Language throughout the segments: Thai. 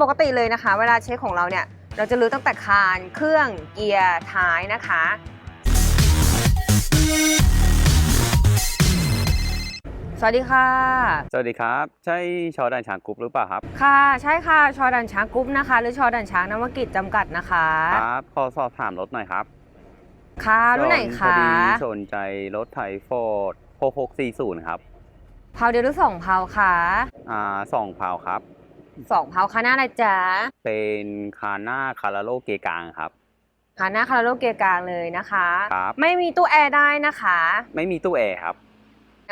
ปกติเลยนะคะ เวลาเช็คของเราเนี่ย เราจะรู้ตั้งแต่คานเครื่องเกียร์ท้ายนะคะ สวัสดีค่ะ สวัสดีครับ ใช่ชอดันช้างกรุ๊ปหรือเปล่าครับค่ะ ใช่ค่ะ ชอดันช้างกรุ๊ปนะคะ หรือชอดันช้างนวกิจจำกัดนะคะ ครับขอสอบถามรถหน่อยครับค่ะรุ่นไหนพอคะดีสนใจรถไถฟอร์ด6640 ครับ เผาเดียวหรือสองเผาคะอ่าสองพาวครับ สองเผาคะหน้าอะไรจ๊ะเป็นคาน่าคาราโลเกกลางครับคะหน้าคาราโลเกียร์กลางเลยนะคะ ครับ ไม่มีตู้แอร์ได้นะคะ ไม่มีตู้แอร์ครับ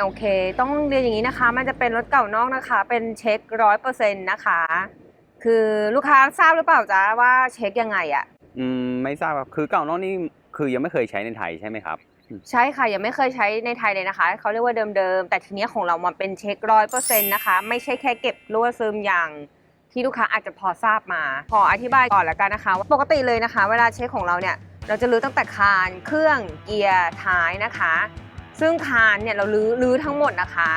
โอเค ต้องเรียนอย่างนี้นะคะ มันจะเป็นรถเก่านอกนะคะ เป็นเช็คร้อยเปอร์เซ็นต์นะคะ คือลูกค้าทราบหรือเปล่าจ๊ะว่าเช็คยังไงอะอืม ไม่ทราบครับ คือเก่านอกนี่คือยังไม่เคยใช้ในไทยใช่ไหมครับ ใช่ค่ะ ยังไม่เคยใช้ในไทยเลยนะคะ เขาเรียกว่าเดิมๆ แต่ทีนี้ของเรามาเป็นเช็คร้อยเปอร์เซ็นต์นะคะ ไม่ใช่แค่เก็บรั่วซึมอย่างที่ลูกค้าอาจจะพอทราบมา ขออธิบายก่อนแล้วกันนะคะว่าปกติเลยนะคะ เวลาเช็คของเราเนี่ย เราจะรื้อตั้งแต่คานเครื่องเกียร์ท้ายนะคะ ซึ่งคานเนี่ยเรารื้อรื้อทั้งหมดนะคะ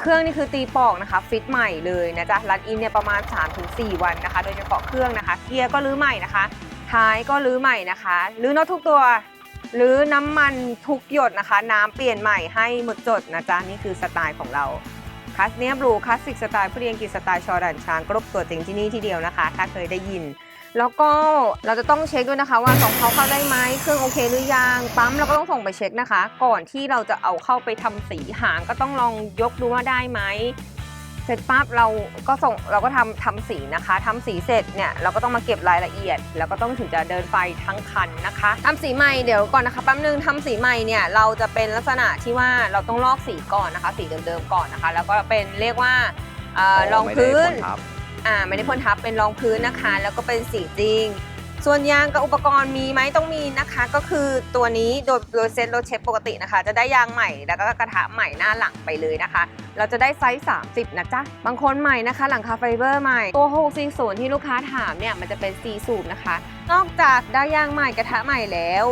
เครื่องนี่คือตีปอกนะคะ ฟิตใหม่เลยนะจ๊ะรันอินเนี่ยประมาณ 3-4 วันนะคะ โดยเฉพาะเครื่องนะคะ เกียร์ก็รื้อใหม่นะคะ ท้ายก็รื้อใหม่นะคะรื้อน็อตทุกตัว หรือน้ำมันทุกหยดนะคะ น้ำเปลี่ยนใหม่ให้หมดจดนะจ๊ะ นี่คือสไตล์ของเราคัสเนียบลูคลาสสิกสไตล์ผู้เรียนกีสไตล์ชอดันช้างกรบตัวจริงที่นี่ที่เดียวนะคะ ถ้าเคยได้ยิน แล้วก็เราจะต้องเช็คด้วยนะคะว่าสองเขาเข้าได้ไหมเครื่องโอเคหรือยังปั๊มเราก็ต้องส่งไปเช็คนะคะ ก่อนที่เราจะเอาเข้าไปทำสีหางก็ต้องลองยกดูว่าได้ไหม เสร็จปั๊บเราก็ส่งเราก็ทำทำสีนะคะทำสีเสร็จเนี่ยเราก็ต้องมาเก็บรายละเอียด แล้วก็ต้องถึงจะเดินไฟทั้งคันนะคะทำสีใหม่เดี๋ยวก่อนนะคะแป๊บนึงทำสีใหม่เนี่ยเราจะเป็นลักษณะที่ว่าเราต้องลอกสีก่อนนะคะ สีเดิมๆก่อนนะคะ แล้วก็เป็นเรียกว่าเอ่อรองไม่ได้พื้นพ่ทับอ่าไม่ได้พ่นทับเป็นรองพื้นนะคะ แล้วก็เป็นสีจริง ส่วนยางกับอุปกรณ์มีไหมต้องมีนะคะ ก็คือตัวนี้โดยโดยเซ็ตรถเช็คปกตินะคะ จะได้ยางใหม่แล้วก็กระทะใหม่หน้าหลังไปเลยนะคะ เราจะได้ไซส์ 30 นะจ๊ะ บางคนใหม่นะคะ หลังคาไฟเบอร์ใหม่ ตัว 640 ที่ลูกค้าถามเนี่ย มันจะเป็น 4 สูบนะคะ นอกจากได้ยางใหม่กระทะใหม่แล้ว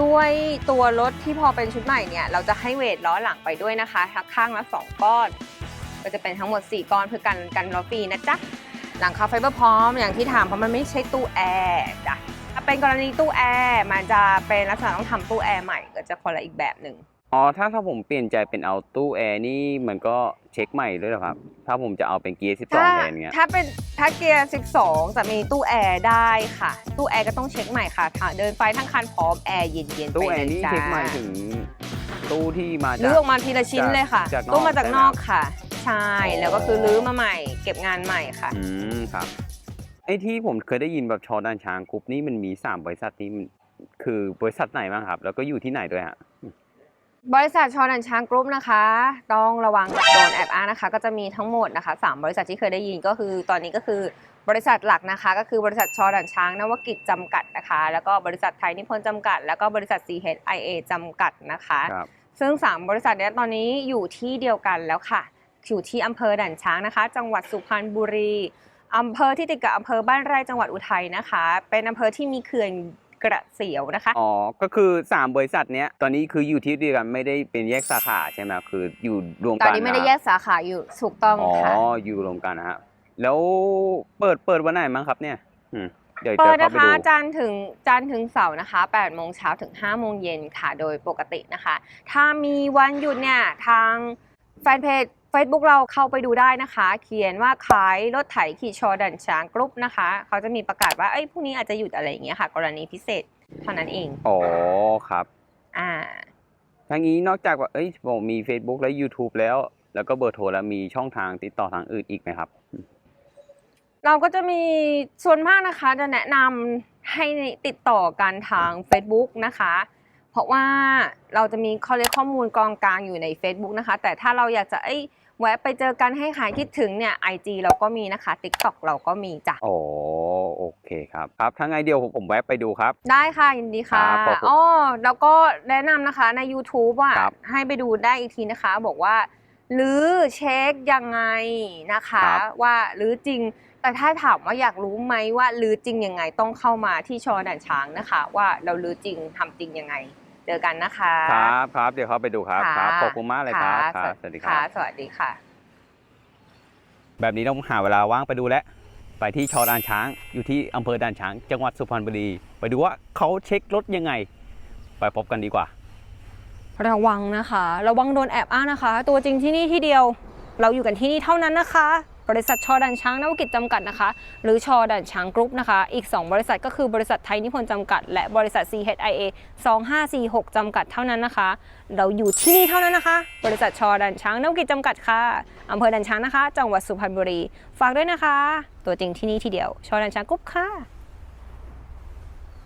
ด้วยตัวรถที่พอเป็นชุดใหม่เนี่ยเราจะให้เวทล้อหลังไปด้วยนะคะทั้งข้างละ 2 ก้อน ก็จะเป็นทั้งหมด 4 ก้อนเพื่อกันกันล้อฟรีนะจ๊ะ หลังคาไฟเบอร์พร้อมอย่างที่ถามเพราะมันไม่ใช่ตู้แอร์จ้ะถ้าเป็นกรณีตู้แอร์มันจะเป็นลักษณะต้องทำตู้แอร์ใหม่ก็จะคนละอีกแบบหนึ่งอ๋อถ้าถ้าผมเปลี่ยนใจเป็นเอาตู้แอร์นี่มันก็เช็คใหม่ด้วยเหรอครับ ถ้าผมจะเอาเป็นเกียร์12ถ้าแทนเงี้ยถ้าเป็นถ้าเกียร์12จะมีตู้แอร์ได้ค่ะ ตู้แอร์ก็ต้องเช็คใหม่ค่ะถ้าเดินไปทั้งคันพร้อมแอร์เย็นๆตู้ไปแอเลร์ยนี่จ้าเช็คใหม่ถึงตู้ที่มาจากลื้อออกมาทีละชิ้นเลยค่ะจากนอกตู้มาจากใช่ไหมนอกค่ะ ใช่อ๋อแล้วก็คือลื้อมาใหม่ เก็บงานใหม่ค่ะ อืมครับไอ้ที่ผมเคยได้ยินแบบชอดันช้างกรุ๊ปนี่มันมีสามบริษัทนี้มันคือบริษัทไหนบ้างครับ แล้วก็อยู่ที่ไหนด้วยฮะ บริษัทชอนันช้างกรุ๊ปนะคะ ต้องระวังโดนแอบอ้างนะคะ ก็จะมีทั้งหมดนะคะสามบริษัทที่เคยได้ยินก็คือ ตอนนี้ก็คือบริษัทหลักนะคะ ก็คือบริษัทชอดันช้างนวกิจจำกัดนะคะ แล้วก็บริษัทไทยนิพนธ์จำกัด แล้วก็บริษัท CHIA จำกัดนะคะ ครับ ซึ่ง 3 บริษัทเนี้ยตอนนี้อยู่ที่เดียวกันแล้วค่ะ อยู่ที่อำเภอด่านช้างนะคะ จังหวัดสุพรรณบุรีอำเภอที่ติดกับอำเภอบ้านไร่จังหวัดอุทัยนะคะ เป็นอำเภอที่มีเขื่อนกระเสียวนะคะ อ๋อ ก็คือสามบริษัทเนี้ย ตอนนี้คืออยู่ที่เดียวกันไม่ได้เป็นแยกสาขาใช่ไหมครับคืออยู่รวมตกัอนนนี้ไม่ได้ะแยกสาขาอยู่ถูกต้องอ๋อค่ะอยู่รวมกันนะฮะ แล้วเปิดเปิดวันไหนมั้งครับเนี่ยอืมเดี๋ยวจะเปิดเข้านะไปคะดูจันทร์ถึงจันทร์ถึงเสาร์นะคะ8โมงเช้าถึง5โมงเย็นค่ะ โดยปกตินะคะ ถ้ามีวันหยุดเนี่ยทางแฟนเพจ Facebook เราเข้าไปดูได้นะคะ เขียนว่าขายรถไถขี่ชอดันช้างกรุ๊ปนะคะ เขาจะมีประกาศว่าเอ้ยพรุ่งนี้อาจจะหยุดอะไรอย่างเงี้ยค่ะ กรณีพิเศษเท่านั้นเองอ๋อครับ อ่าทั้งนี้นอกจากว่าเอ้ยผมมี Facebook และ YouTube แล้ว แล้วก็เบอร์โทรแล้วมีช่องทางติดต่อทางอื่นอีกไหมครับ เราก็จะมีส่วนมากนะคะ จะแนะนำให้ติดต่อกันทาง Facebook นะคะเพราะว่าเราจะมีเขาเรียกข้อมูลกองกลางอยู่ใน Facebook นะคะ แต่ถ้าเราอยากจะเอ้ย แวะไปเจอกันให้หายคิดถึงเนี่ย IG เราก็มีนะคะ TikTok เราก็มีจ้ะ อ๋อโอเคครับครับถ้าไงเดียวผมผมแวะไปดูครับ ได้ค่ะยินดีค่ะครับขอบคุณอ๋อแล้วก็แนะนำนะคะใน YouTube ว่าครับให้ไปดูได้อีกทีนะคะ บอกว่าหรือเช็คยังไงนะคะ ครับ ว่าหรือจริง แต่ถ้าถามว่าอยากรู้ไหมว่าลือจริงยังไงต้องเข้ามาที่ชอด่านช้างนะคะ ว่าเราลือจริงทำจริงยังไงเจอกันนะคะครับครับเดี๋ยวเข้าไปดูครับะครับขอบคุณมากเลยครับะครับสวัสดีคค่ะรับสวัสดีค่ะ แบบนี้ต้องหาเวลาว่างไปดูแล้วไปที่ชอด่านช้างอยู่ที่อำเภอด่านช้าง จังหวัดสุพรรณบุรี ไปดูว่าเขาเช็ครถยังไง ไปพบกันดีกว่า ระวังนะคะ ระวังโดนแอบอ้างนะคะ ตัวจริงที่นี่ที่เดียว เราอยู่กันที่นี่เท่านั้นนะคะ บริษัทชอดันช้างนวกิจจำกัดนะคะ หรือชอดันช้างกรุ๊ปนะคะ อีก 2 บริษัทก็คือบริษัทไทยนิพนธ์จำกัด และบริษัท CHIA 2546 จำกัดเท่านั้นนะคะ เราอยู่ที่นี่เท่านั้นนะคะ บริษัทชอดันช้างนวกิจจำกัดค่ะอำเภอดันช้างนะคะ จังหวัดสุพรรณบุรี ฝากด้วยนะคะ ตัวจริงที่นี่ทีเดียว ชอดันช้างกรุ๊ปค่ะ